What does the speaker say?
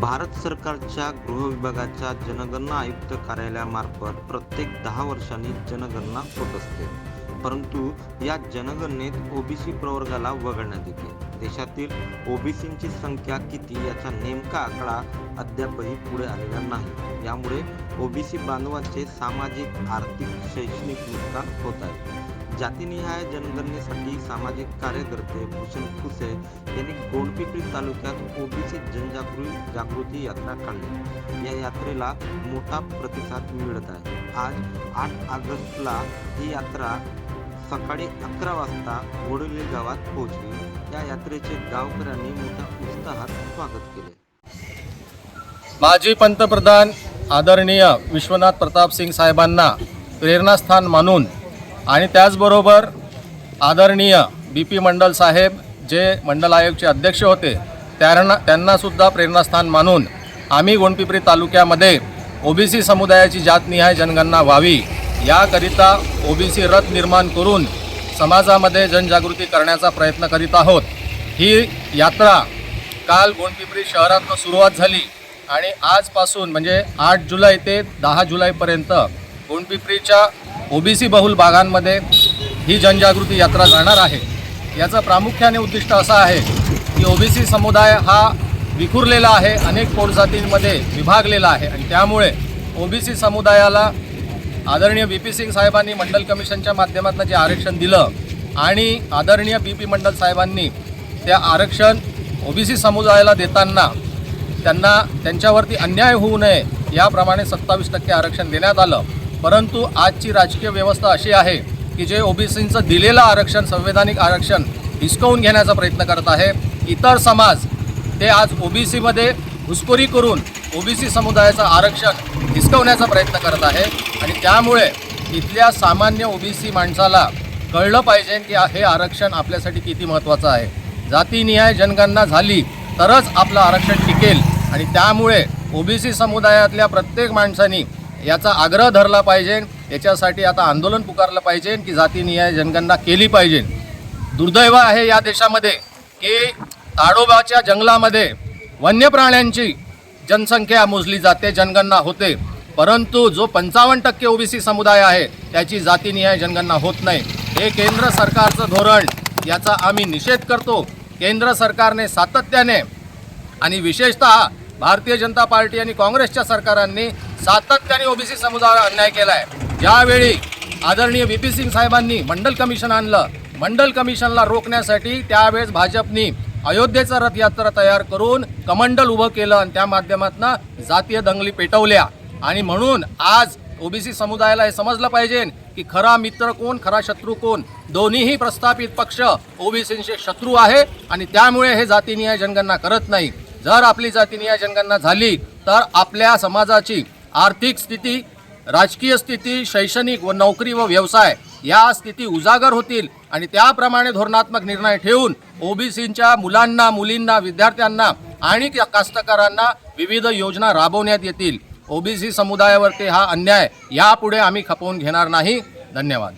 भारत सरकारच्या गृह विभागाच्या जनगणना आयुक्त कार्यालयामार्फत प्रत्येक दहा वर्षांनी जनगणना होत असते. परंतु या जनगणनेत ओबीसी प्रवर्गाला वगळण्यात येते. देशातील ओबीसींची संख्या किती याचा नेमका आकडा अद्यापही पुढे आलेला नाही. यामुळे ओबीसी बांधवांचे सामाजिक आर्थिक शैक्षणिक नुकसान होत आहे. जातीनिहाय जनगणनेसाठी सामाजिक कार्यकर्ते भूषण खुसे पिंपरी तालुक्यात ओबीसी जनजागृती जागृती यात्रा काढली. या यात्रेला मोठा प्रतिसाद मिळत आहे. आज आठ ऑगस्टला ही यात्रा सकाळी अकरा वाजता वडोली गावात पोहोचली. या यात्रेचे गावकऱ्यांनी मोठ्या उत्साहात स्वागत केले. माजी पंतप्रधान आदरणीय विश्वनाथ प्रताप सिंग साहेबांना प्रेरणास्थान मानून आणि त्याचबरोबर आदरणीय बी पी मंडल साहेब जे मंडल आयोगचे अध्यक्ष होते त्यांना त्यांनासुद्धा प्रेरणास्थान मानून आम्ही गोंडपिपरी तालुक्यामध्ये ओबीसी समुदायाची जातनिहाय जनगणना व्हावी. याकरिता ओबीसी रथ निर्माण करून समाजामध्ये जनजागृती करण्याचा प्रयत्न करीत आहोत. ही यात्रा काल गोंडपिपरी शहरातनं सुरुवात झाली आणि आजपासून म्हणजे आठ जुलै ते दहा जुलैपर्यंत गोंडपिंपरीच्या ओबीसी बहुल भागांमध्ये ही जनजागृती यात्रा जाणार आहे. याचं प्रामुख्याने उद्दिष्ट असं आहे की ओबीसी समुदाय हा विखुरलेला आहे अनेक पोटजातींमध्ये विभागलेला आहे. आणि त्यामुळे ओबीसी समुदायाला आदरणीय बी पी सिंग साहेबांनी मंडल कमिशनच्या माध्यमातून जे आरक्षण दिलं आणि आदरणीय बी पी मंडल साहेबांनी त्या आरक्षण ओबीसी समुदायाला देताना त्यांना त्यांच्यावरती अन्याय होऊ नये याप्रमाणे सत्तावीस टक्के आरक्षण देण्यात आलं. परंतु आजची राजकीय व्यवस्था अशी आहे की जे ओबीसींचं दिलेलं आरक्षण संवैधानिक आरक्षण हिसकवून घेण्याचा प्रयत्न करत आहे. इतर समाज ते आज ओबीसीमध्ये घुसखोरी करून ओबीसी समुदायाचं आरक्षण हिसकवण्याचा प्रयत्न करत आहे. आणि त्यामुळे इथल्या सामान्य ओबीसी माणसाला कळलं पाहिजे की हे आरक्षण आपल्यासाठी किती महत्त्वाचं आहे. जातीनिहाय जनगणना झाली तरच आपलं आरक्षण टिकेल. आणि त्यामुळे ओबीसी समुदायातल्या प्रत्येक माणसानी याचा आग्रह धरला पाहिजे याच्यासाठी आता आंदोलन पुकारलं पाहिजे की जातीनिहाय जनगणना केली पाहिजे. दुर्दैव आहे या देशामध्ये की ताडोबाच्या जंगलामध्ये वन्य प्राण्यांची जनसंख्या मोजली जाते जनगणना होते. परंतु जो पंचावन्न टक्के ओबीसी समुदाय आहे त्याची जातीनिहाय जनगणना होत नाही. हे केंद्र सरकारचं धोरण याचा आम्ही निषेध करतो. केंद्र सरकारने सातत्याने आणि विशेषतः भारतीय जनता पार्टी आणि काँग्रेसच्या सरकारांनी सातत्याने ओबीसी समुदायावर अन्याय केला आहे ज्यावेळी आदरणीय व्ही पी सिंग साहेबांनी मंडल कमिशन आणलं. मंडल कमिशनला रोखण्यासाठी त्यावेळेस भाजपनी अयोध्येचा रथयात्रा तयार करून कमंडल उभं केलं आणि त्या माध्यमातून जातीय दंगली पेटवल्या. आणि म्हणून आज ओबीसी समुदायाला हे समजलं पाहिजे की खरा मित्र कोण खरा शत्रू कोण? दोन्हीही प्रस्थापित पक्ष ओबीसींचे शत्रू आहे आणि त्यामुळे हे जातीनिहाय जनगणना करत नाही. जर आपली जातीनिहाय जनगणना झाली तर आपल्या समाजाची आर्थिक स्थिती राजकीय स्थिती शैक्षणिक व नोकरी व व्यवसाय या स्थिती उजागर होतील आणि त्याप्रमाणे धोरणात्मक निर्णय ठेवून ओबीसींच्या मुलांना मुलींना विद्यार्थ्यांना आणि त्या कास्तकारांना विविध योजना राबवण्यात येतील. ओबीसी समुदायावरती हा अन्याय यापुढे आम्ही खपवून घेणार नाही. धन्यवाद.